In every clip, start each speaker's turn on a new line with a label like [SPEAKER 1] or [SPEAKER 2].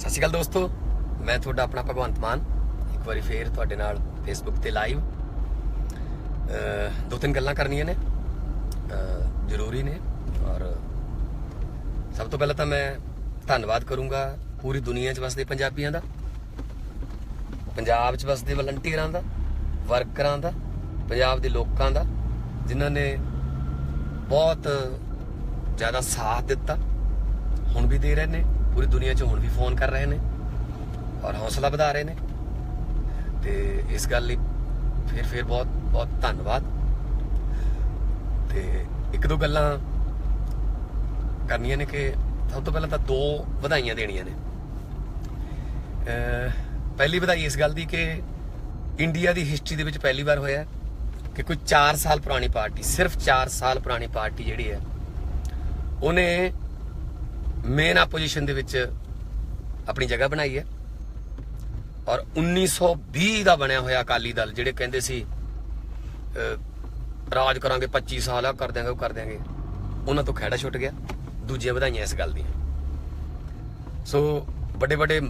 [SPEAKER 1] ਸਤਿ ਸ਼੍ਰੀ ਅਕਾਲ ਦੋਸਤੋ, ਮੈਂ ਤੁਹਾਡਾ ਆਪਣਾ ਭਗਵੰਤ ਮਾਨ, ਇੱਕ ਵਾਰੀ ਫੇਰ ਤੁਹਾਡੇ ਨਾਲ ਫੇਸਬੁੱਕ ਤੇ ਲਾਈਵ ਦੋ ਤਿੰਨ ਗੱਲਾਂ ਕਰਨੀਆਂ ਨੇ ਜ਼ਰੂਰੀ ਨੇ, ਔਰ ਸਭ ਤੋਂ ਪਹਿਲਾਂ ਤਾਂ ਮੈਂ ਧੰਨਵਾਦ ਕਰੂੰਗਾ ਪੂਰੀ ਦੁਨੀਆ 'ਚ ਵਸਦੇ ਪੰਜਾਬੀਆਂ ਦਾ, ਪੰਜਾਬ 'ਚ ਵਸਦੇ ਵਲੰਟੀਅਰਾਂ ਦਾ ਵਰਕਰਾਂ ਦਾ, ਪੰਜਾਬ ਦੇ ਲੋਕਾਂ ਦਾ, ਜਿਨ੍ਹਾਂ ਨੇ ਬਹੁਤ ਜ਼ਿਆਦਾ ਸਾਥ ਦਿੱਤਾ, ਹੁਣ ਵੀ ਦੇ ਰਹੇ ਨੇ। ਪੂਰੀ ਦੁਨੀਆ 'ਚ ਹੁਣ ਵੀ ਫੋਨ ਕਰ ਰਹੇ ਨੇ ਔਰ ਹੌਸਲਾ ਵਧਾ ਰਹੇ ਨੇ। ਤੇ ਇਸ ਗੱਲ ਲਈ ਫਿਰ ਫਿਰ ਬਹੁਤ ਬਹੁਤ ਧੰਨਵਾਦ। ਤੇ ਇੱਕ ਦੋ ਗੱਲਾਂ ਕਰਨੀਆਂ ਨੇ ਕਿ ਸਭ ਤੋਂ ਪਹਿਲਾਂ ਤਾਂ ਦੋ ਵਧਾਈਆਂ ਦੇਣੀਆਂ ਨੇ। ਪਹਿਲੀ ਵਧਾਈ ਇਸ ਗੱਲ ਦੀ ਕਿ ਇੰਡੀਆ ਦੀ ਹਿਸਟਰੀ ਦੇ ਵਿੱਚ ਪਹਿਲੀ ਵਾਰ ਹੋਇਆ ਕਿ ਕੋਈ 4 ਸਾਲ ਪੁਰਾਣੀ ਪਾਰਟੀ, ਸਿਰਫ 4 ਸਾਲ ਪੁਰਾਣੀ ਪਾਰਟੀ ਜਿਹੜੀ ਹੈ, ਉਹਨੇ ਮੇਨ ਆਪੋਜੀਸ਼ਨ ਦੇ ਵਿੱਚ ਆਪਣੀ ਜਗ੍ਹਾ ਬਣਾਈ ਹੈ। ਔਰ 1920 ਦਾ ਬਣਿਆ ਹੋਇਆ ਅਕਾਲੀ ਦਲ, ਜਿਹੜੇ ਕਹਿੰਦੇ ਸੀ ਰਾਜ ਕਰਾਂਗੇ 25 ਸਾਲ ਆ, ਕਰ ਦਿਆਂਗੇ, ਉਹ ਕਰ ਦਿਆਂਗੇ। ਉਹਨਾਂ ਤੋਂ ਖਹਿੜਾ ਛੁੱਟ ਗਿਆ। ਦੂਜੀਆਂ ਵਧਾਈਆਂ ਇਸ ਗੱਲ ਦੀਆਂ। ਸੋ, ਵੱਡੇ ਵੱਡੇ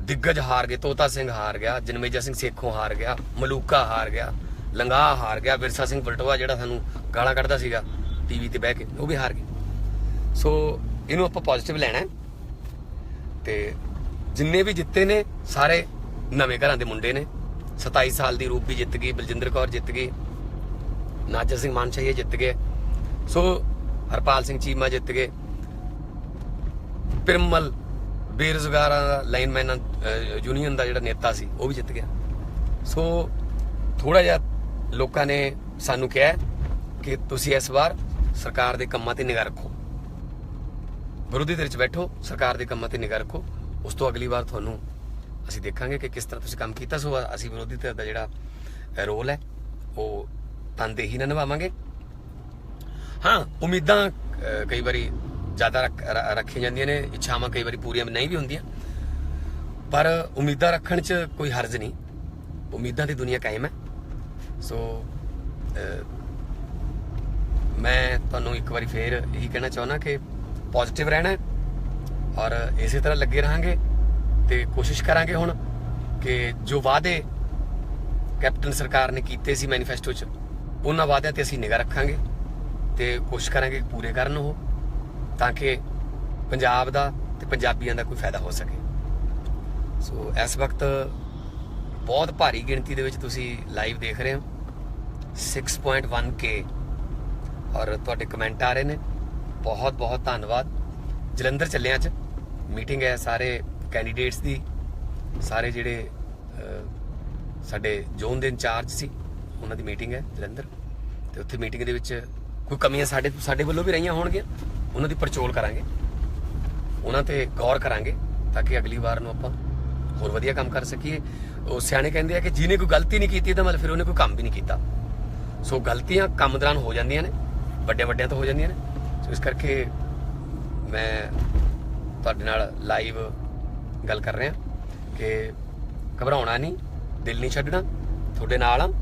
[SPEAKER 1] ਦਿੱਗਜ ਹਾਰ ਗਏ। ਤੋਤਾ ਸਿੰਘ ਹਾਰ ਗਿਆ, ਜਨਮੇਜਾ ਸਿੰਘ ਸੇਖੋਂ ਹਾਰ ਗਿਆ, ਮਲੂਕਾ ਹਾਰ ਗਿਆ ਲੰਗਾ ਹਾਰ ਗਿਆ, ਵਿਰਸਾ ਸਿੰਘ ਬਲਟੋਆ ਜਿਹੜਾ ਸਾਨੂੰ ਗਾਲਾਂ ਕੱਢਦਾ ਸੀਗਾ, ਟੀਵੀ ਤੇ ਬਹਿ ਕੇ, ਉਹ ਵੀ ਹਾਰ ਗਏ। ਸੋ ਇਹਨੂੰ ਆਪਾਂ ਪੋਜ਼ਿਟਿਵ ਲੈਣਾ ਹੈ। ਤੇ ਜਿੰਨੇ ਵੀ ਜਿੱਤੇ ਨੇ, ਸਾਰੇ ਨਵੇਂ ਘਰਾਂ ਦੇ ਮੁੰਡੇ ਨੇ। 27 ਸਾਲ ਦੀ ਰੂਪੀ ਜਿੱਤ ਗਈ, ਬਲਜਿੰਦਰ ਕੌਰ ਜਿੱਤ ਗਈ, ਨਾਜਰ ਸਿੰਘ ਮਾਨਸ਼ਾਹੀਏ ਜਿੱਤ ਗਏ। ਸੋ ਹਰਪਾਲ ਸਿੰਘ ਚੀਮਾ ਜਿੱਤ ਗਏ। ਪਿਰਮਲ ਬੇਰੁਜ਼ਗਾਰਾਂ ਦਾ ਲਾਈਨਮੈਨ ਯੂਨੀਅਨ ਦਾ ਜਿਹੜਾ ਨੇਤਾ ਸੀ, ਉਹ ਵੀ ਜਿੱਤ ਗਿਆ। ਸੋ ਥੋੜਾ ਜਿਹਾ ਲੋਕਾਂ ਨੇ ਸਾਨੂੰ ਕਿਹਾ ਕਿ ਤੁਸੀਂ ਇਸ ਵਾਰ ਸਰਕਾਰ ਦੇ ਕੰਮਾਂ ਤੇ ਨਿਗਾਹ ਰੱਖੋ। ਵਿਰੋਧੀ ਧਿਰ 'ਚ ਬੈਠੋ, ਸਰਕਾਰ ਦੇ ਕੰਮਾਂ ਤੇ ਨਿਗਾਹ ਰੱਖੋ। ਉਸ ਤੋਂ ਅਗਲੀ ਵਾਰ ਤੁਹਾਨੂੰ ਅਸੀਂ ਦੇਖਾਂਗੇ ਕਿ ਕਿਸ ਤਰ੍ਹਾਂ ਤੁਸੀਂ ਕੰਮ ਕੀਤਾ। ਸੋ ਅਸੀਂ ਵਿਰੋਧੀ ਧਿਰ ਦਾ ਜਿਹੜਾ ਰੋਲ ਹੈ, ਉਹ ਤਨਦੇਹੀ ਨਾਲ ਨਿਭਾਵਾਂਗੇ। ਹਾਂ, ਉਮੀਦਾਂ ਕਈ ਵਾਰੀ ਜ਼ਿਆਦਾ ਰੱਖ- ਰੱਖੀਆਂ ਜਾਂਦੀਆਂ ਨੇ, ਇੱਛਾਵਾਂ ਕਈ ਵਾਰੀ ਪੂਰੀਆਂ ਨਹੀਂ ਵੀ ਹੁੰਦੀਆਂ। ਪਰ ਉਮੀਦਾਂ ਰੱਖਣ 'ਚ ਕੋਈ ਹਰਜ ਨਹੀਂ। ਉਮੀਦਾਂ ਦੀ ਦੁਨੀਆ ਕਾਇਮ ਹੈ। ਸੋ ਮੈਂ ਤੁਹਾਨੂੰ ਇੱਕ ਵਾਰੀ ਫੇਰ ਇਹੀ ਕਹਿਣਾ ਚਾਹੁੰਦਾ ਕਿ ਪੋਜ਼ਿਟਿਵ ਰਹਿਣਾ ਹੈ ਔਰ ਇਸੇ ਤਰ੍ਹਾਂ ਲੱਗੇ ਰਹਾਂਗੇ ਤੇ ਕੋਸ਼ਿਸ਼ ਕਰਾਂਗੇ ਹੁਣ ਕਿ ਜੋ ਵਾਅਦੇ ਕੈਪਟਨ ਸਰਕਾਰ ਨੇ ਕੀਤੇ ਸੀ ਮੈਨੀਫੈਸਟੋ 'ਚ, ਉਹਨਾਂ ਵਾਅਦਿਆਂ ਤੇ ਅਸੀਂ ਨਿਗਾਹ ਰੱਖਾਂਗੇ ਤੇ ਕੋਸ਼ਿਸ਼ ਕਰਾਂਗੇ ਕਿ ਪੂਰੇ ਕਰਨ ਉਹ ਤਾਂ ਕਿ ਪੰਜਾਬ ਦਾ ਤੇ ਪੰਜਾਬੀਆਂ ਦਾ ਕੋਈ ਫਾਇਦਾ ਹੋ ਸਕੇ। ਸੋ ਇਸ ਵਕਤ ਬਹੁਤ ਭਾਰੀ ਗਿਣਤੀ ਦੇ ਵਿੱਚ ਤੁਸੀਂ ਲਾਈਵ ਦੇਖ ਰਹੇ ਹੋ। 6.1k ਔਰ ਤੁਹਾਡੇ ਕਮੈਂਟ ਆ ਰਹੇ ਨੇ। ਬਹੁਤ ਬਹੁਤ ਧੰਨਵਾਦ। ਜਲੰਧਰ ਚੱਲੇ ਅੱਜ। ਮੀਟਿੰਗ ਹੈ ਸਾਰੇ ਕੈਂਡੀਡੇਟਸ ਦੀ। ਸਾਰੇ ਜਿਹੜੇ ਸਾਡੇ ਜ਼ੋਨ ਦੇ ਇੰਚਾਰਜ ਸੀ, ਉਹਨਾਂ ਦੀ ਮੀਟਿੰਗ ਹੈ ਜਲੰਧਰ। ਤੇ ਉੱਥੇ ਮੀਟਿੰਗ ਦੇ ਵਿੱਚ ਕੋਈ ਕਮੀਆਂ ਸਾਡੇ ਸਾਡੇ ਵੱਲੋਂ ਵੀ ਰਹੀਆਂ ਹੋਣਗੀਆਂ। ਉਹਨਾਂ ਦੀ ਪਰਚੋਲ ਕਰਾਂਗੇ। ਉਹਨਾਂ ਤੇ ਗੌਰ ਕਰਾਂਗੇ ਤਾਂ ਕਿ ਅਗਲੀ ਵਾਰ ਨੂੰ ਆਪਾਂ ਹੋਰ ਵਧੀਆ ਕੰਮ ਕਰ ਸਕੀਏ। ਉਹ ਸਿਆਣੇ ਕਹਿੰਦੇ ਆ ਕਿ ਜਿਹਨੇ ਕੋਈ ਗਲਤੀ ਨਹੀਂ ਕੀਤੀ ਤਾਂ ਮਤਲਬ ਫਿਰ ਉਹਨੇ ਕੋਈ ਕੰਮ ਵੀ ਨਹੀਂ ਕੀਤਾ। ਸੋ ਗਲਤੀਆਂ ਕੰਮ ਦੌਰਾਨ ਹੋ ਜਾਂਦੀਆਂ ਨੇ ਵੱਡੇ ਵੱਡਿਆਂ ਤੋਂ ਹੋ ਜਾਂਦੀਆਂ ਨੇ। ਇਸ ਕਰਕੇ ਮੈਂ ਤੁਹਾਡੇ ਨਾਲ ਲਾਈਵ ਗੱਲ ਕਰ ਰਿਹਾ ਕਿ ਘਬਰਾਉਣਾ ਨਹੀਂ, ਦਿਲ ਨਹੀਂ ਛੱਡਣਾ, ਤੁਹਾਡੇ ਨਾਲ ਆ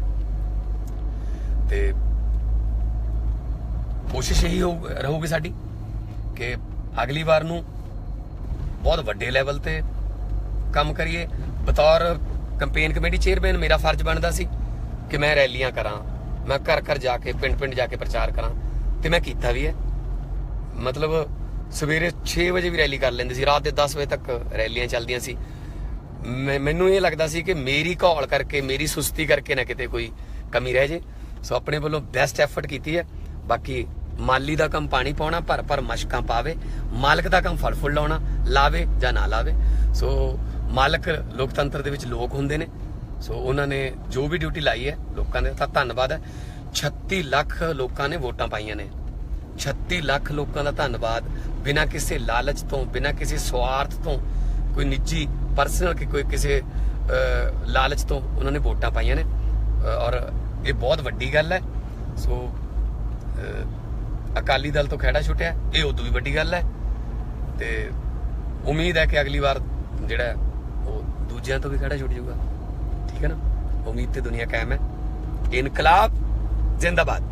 [SPEAKER 1] ਤੇ ਕੋਸ਼ਿਸ਼ ਇਹੀ ਹੋਊ- ਰਹੂਗੀ ਸਾਡੀ ਕਿ ਅਗਲੀ ਵਾਰ ਨੂੰ ਬਹੁਤ ਵੱਡੇ ਲੈਵਲ ਤੇ ਕੰਮ ਕਰੀਏ। ਬਤੌਰ ਕੰਪੇਨ ਕਮੇਟੀ ਚੇਅਰਮੈਨ ਮੇਰਾ ਫਰਜ਼ ਬਣਦਾ ਸੀ ਕਿ ਮੈਂ ਰੈਲੀਆਂ ਕਰਾਂ, ਮੈਂ ਘਰ ਘਰ ਜਾ ਕੇ ਪਿੰਡ ਪਿੰਡ ਜਾ ਕੇ ਪ੍ਰਚਾਰ ਕਰਾਂ। ਤੇ ਮੈਂ ਕੀਤਾ ਵੀ ਹੈ। ਮਤਲਬ ਸਵੇਰੇ 6 ਵਜੇ ਵੀ ਰੈਲੀ ਕਰ ਲੈਂਦੇ ਸੀ, ਰਾਤ ਦੇ 10 ਵਜੇ ਤੱਕ ਰੈਲੀਆਂ ਚੱਲਦੀਆਂ ਸੀ। ਮੈਂ- ਮੈਨੂੰ ਇਹ ਲੱਗਦਾ ਸੀ ਕਿ ਮੇਰੀ ਘੌਲ ਕਰਕੇ, ਮੇਰੀ ਸੁਸਤੀ ਕਰਕੇ ਨਾ ਕਿਤੇ ਕੋਈ ਕਮੀ ਰਹਿ ਜੇ। ਸੋ ਆਪਣੇ ਵੱਲੋਂ ਬੈਸਟ ਐਫਰਟ ਕੀਤੀ ਹੈ। ਬਾਕੀ ਮਾਲੀ ਦਾ ਕੰਮ ਪਾਣੀ ਪਾਉਣਾ ਭਰ ਭਰ ਮਸ਼ਕਾਂ ਪਾਵੇ। ਮਾਲਕ ਦਾ ਕੰਮ ਫਲ ਫੁੱਲ ਲਾਉਣਾ, ਲਾਵੇ ਜਾਂ ਨਾ ਲਾਵੇ। ਸੋ ਮਾਲਕ ਲੋਕਤੰਤਰ ਦੇ ਵਿੱਚ ਲੋਕ ਹੁੰਦੇ ਨੇ। ਸੋ ਉਹਨਾਂ ਨੇ ਜੋ ਵੀ ਡਿਊਟੀ ਲਾਈ ਹੈ, ਲੋਕਾਂ ਦੇ ਤਾਂ ਧੰਨਵਾਦ ਹੈ। 36 ਲੱਖ ਲੋਕਾਂ ਨੇ ਵੋਟਾਂ ਪਾਈਆਂ ਨੇ। 36 ਲੱਖ ਲੋਕਾਂ ਦਾ ਧੰਨਵਾਦ। ਬਿਨਾਂ ਕਿਸੇ ਲਾਲਚ ਤੋਂ, ਬਿਨਾਂ ਕਿਸੇ ਸਵਾਰਥ ਤੋਂ, ਕੋਈ ਨਿੱਜੀ ਪਰਸਨਲ ਕਿ ਕੋਈ ਕਿਸੇ ਲਾਲਚ ਤੋਂ ਉਹਨਾਂ ਨੇ ਵੋਟਾਂ ਪਾਈਆਂ ਨੇ। ਔਰ ਇਹ ਬਹੁਤ ਵੱਡੀ ਗੱਲ ਹੈ। ਸੋ ਅਕਾਲੀ ਦਲ ਤੋਂ ਖਹਿੜਾ ਛੁੱਟਿਆ, ਇਹ ਉਦੋਂ ਵੀ ਵੱਡੀ ਗੱਲ ਹੈ। ਤੇ ਉਮੀਦ ਹੈ ਕਿ ਅਗਲੀ ਵਾਰ ਜਿਹੜਾ ਉਹ ਦੂਜਿਆਂ ਤੋਂ ਵੀ ਖਹਿੜਾ ਛੁੱਟ ਜਾਊਗਾ। ਠੀਕ ਹੈ ਨਾ? ਉਮੀਦ ਤੇ ਦੁਨੀਆ ਕਾਇਮ ਹੈ। ਇਨਕਲਾਬ ਜ਼ਿੰਦਾਬਾਦ।